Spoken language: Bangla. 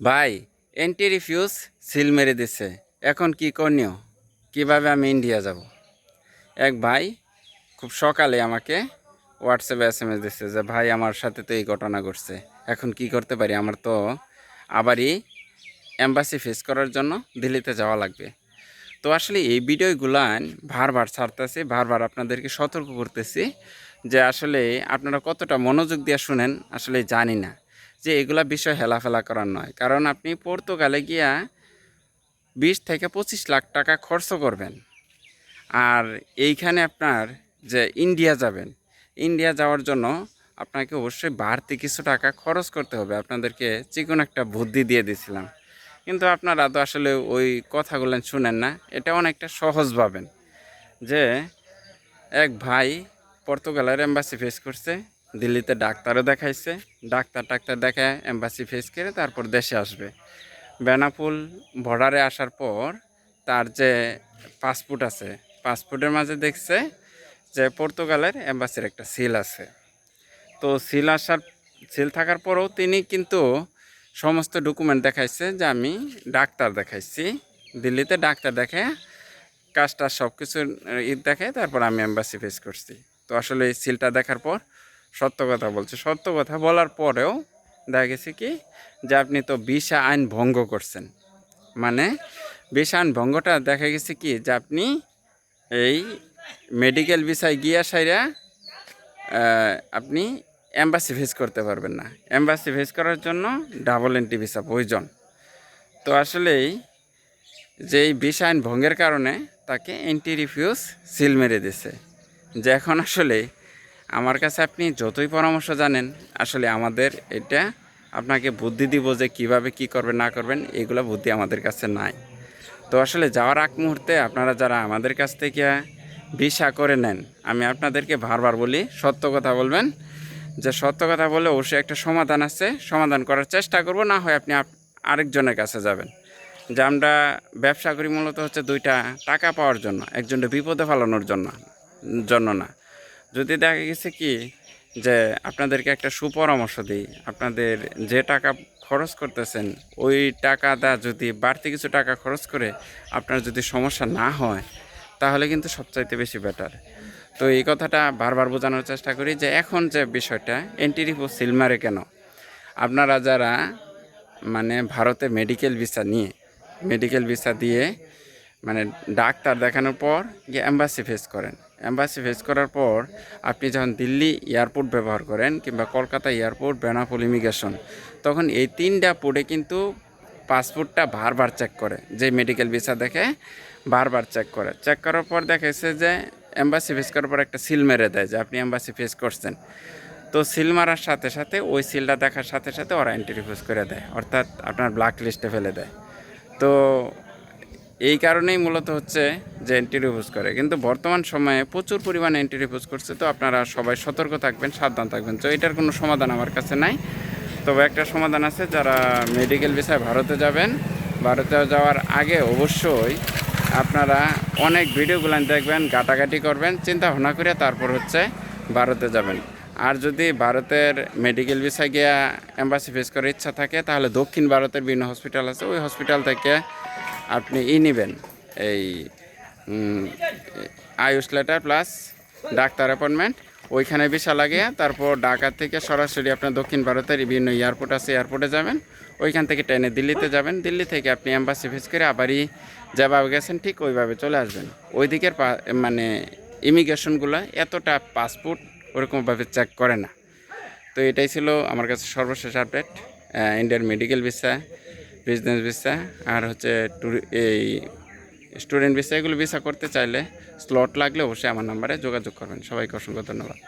ভাই এন্টি রিফিউজ সিল মেরে দিছে। এখন কি করণীয়? কীভাবে আমি ইন্ডিয়া যাব? এক ভাই খুব সকালে আমাকে হোয়াটসঅ্যাপে এস এম এস দিচ্ছে যে, ভাই, আমার সাথে তো এই ঘটনা ঘটছে। এখন কি করতে পারি? আমার তো আবারই এম্বাসি ফেস করার জন্য দিল্লিতে যাওয়া লাগবে। তো আসলে এই ভিডিওগুলান বারবার ছাড়তেছি, বারবার আপনাদেরকে সতর্ক করতেছি যে, আসলে আপনারা কতটা মনোযোগ দিয়ে শুনেন, আসলে জানি না। যে এগুলা বিষয় হেলাফেলা করার নয়। কারণ আপনি পর্তুগালে গিয়া বিশ থেকে পঁচিশ লাখ টাকা খরচ করবেন। আর এইখানে আপনার যে ইন্ডিয়া যাবেন, ইন্ডিয়া যাওয়ার জন্য আপনাকে অবশ্যই বাড়তি কিছু টাকা খরচ করতে হবে। আপনাদেরকে চিকন একটা বুদ্ধি দিয়ে দিয়েছিলাম। কিন্তু আপনারা তো আসলে ওই কথাগুলো শুনেন না। এটা অনেকটা সহজ ভাবেন যে এক ভাই পর্তুগালের এম্বাসি ফেস করছে দিল্লিতে ডাক্তারও দেখাইছে। ডাক্তার টাক্তার দেখায় এম্বাসি ফেস করে তারপর দেশে আসবে। বেনাপুল বর্ডারে আসার পর তার যে পাসপোর্ট আছে পাসপোর্টের মাঝে দেখছে যে পর্তুগালের এম্বাসির একটা সিল আছে। তো সিল আসার সিল থাকার পরেও তিনি কিন্তু সমস্ত ডকুমেন্ট দেখাইছে যে আমি ডাক্তার দেখাইছি। দিল্লিতে ডাক্তার দেখে কাজটা সব কিছু ঈদ দেখে তারপর আমি এম্বাসি ফেস করছি। তো আসলে এই সিলটা দেখার পর সত্য কথা বলছে। সত্য কথা বলার পরেও দেখা গেছে কি যে আপনি তো ভিসা আইন ভঙ্গ করছেন। মানে ভিসা আইন ভঙ্গটা দেখা গেছে কি যে আপনি এই মেডিকেল ভিসায় গিয়া সাইরা আপনি এম্বাসি ফেস করতে পারবেন না। এম্বাসি ফেস করার জন্য ডাবল এন্ট্রি ভিসা প্রয়োজন। তো আসলেই যে এই ভিসা আইন ভঙ্গের কারণে তাকে এন্টি রিফিউজ সিল মেরে দিছে। যে এখন আসলে আমার কাছে আপনি যতই পরামর্শ জানেন, আসলে আমাদের এটা আপনাকে বুদ্ধি দিব যে কীভাবে কি করবেন, না করবেন, এগুলো বুদ্ধি আমাদের কাছে নাই। তো আসলে যাওয়ার আগ মুহূর্তে আপনারা যারা আমাদের কাছ থেকে ভিসা করে নেন, আমি আপনাদেরকে বারবার বলি, সত্য কথা বলবেন, যে সত্য কথা বলে অবশ্যই একটা সমাধান আছে, সমাধান করার চেষ্টা করব, না হয় আপনি আরেকজনের কাছে যাবেন। যে আমরা ব্যবসা করি মূলত হচ্ছে দুইটা টাকা পাওয়ার জন্য, একজনকে বিপদে ফেলানোর জন্য জন্য না। যদি দেখা গেছে কি যে আপনাদেরকে একটা সুপরামর্শ দিই, আপনাদের যে টাকা খরচ করতেছেন, ওই টাকাটা যদি বাড়তি কিছু টাকা খরচ করে আপনার যদি সমস্যা না হয়, তাহলে কিন্তু সবচাইতে বেশি বেটার তো এই কথাটা বারবার বোঝানোর চেষ্টা করি যে এখন যে বিষয়টা এন্টিরিপো সিলমারে কেন? আপনারা যারা মানে ভারতে মেডিকেল ভিসা নিয়ে মেডিকেল ভিসা দিয়ে মানে ডাক্তার দেখানোর পর গিয়ে অ্যাম্বাসি ফেস করেন। অ্যাম্বাসি ফেস করার পর আপনি যখন দিল্লি এয়ারপোর্ট ব্যবহার করেন কিংবা কলকাতা এয়ারপোর্ট বেনাপুল ইমিগ্রেশন তখন এই তিনটা পোর্টে কিন্তু পাসপোর্টটা বারবার চেক করে। যে মেডিকেল ভিসা দেখে বারবার চেক করে। চেক করার পর দেখেছে যে অ্যাম্বাসি ফেস করার পর একটা সিল মেরে দেয় যে আপনি অ্যাম্বাসি ফেস করছেন। তো সিল মারার সাথে সাথে ওই সিলটা দেখার সাথে সাথে ওরা এন্ট্রি রিফিউজ করে দেয়, অর্থাৎ আপনার ব্ল্যাক লিস্টে ফেলে দেয়। তো এই কারণেই মূলত হচ্ছে যে এন্ট্রি রিফিউজ করে। কিন্তু বর্তমান সময়ে প্রচুর পরিমাণে এন্ট্রি রিফিউজ করছে, তো আপনারা সবাই সতর্ক থাকবেন, সাবধান থাকবেন। তো এটার কোনো সমাধান আমার কাছে নাই। তবে একটা সমাধান আছে, যারা মেডিকেল বিষয়ে ভারতে যাবেন, ভারতে যাওয়ার আগে অবশ্যই আপনারা অনেক ভিডিওগুলো দেখবেন গাটাগাটি করবেন, চিন্তা ভাবনা করে তারপর হচ্ছে ভারতে যাবেন। আর যদি ভারতের মেডিকেল ভিসায় গিয়া এম্বাসি ফেস করার ইচ্ছা থাকে, তাহলে দক্ষিণ ভারতের বিভিন্ন হসপিটাল আছে। ওই হসপিটাল থেকে আপনি ই নেবেন, এই Ayush letter plus doctor appointment. ওইখানে ভিসা লাগিয়ে তারপর ঢাকা থেকে সরাসরি আপনার দক্ষিণ ভারতের বিভিন্ন এয়ারপোর্ট আছে, এয়ারপোর্টে যাবেন। ওইখান থেকে ট্রেনে দিল্লিতে যাবেন। দিল্লি থেকে আপনি অ্যাম্বাসি ফেস করে আবারই যেভাবে গেছেন ঠিক ওইভাবে চলে আসবেন। ওই দিকের মানে ইমিগ্রেশনগুলো এতটা পাসপোর্ট ওরকমভাবে চেক করে না। তো এটাই ছিল আমার কাছে সর্বশেষ আপডেট ইন্ডিয়ার মেডিকেল ভিসা বিজনেস ভিসা আর হচ্ছে এই স্টুডেন্ট ভিসা, এগুলো ভিসা করতে চাইলে স্লট লাগলে অবশ্যই আমার নাম্বারে যোগাযোগ করবেন। সবাইকে অসংখ্য ধন্যবাদ।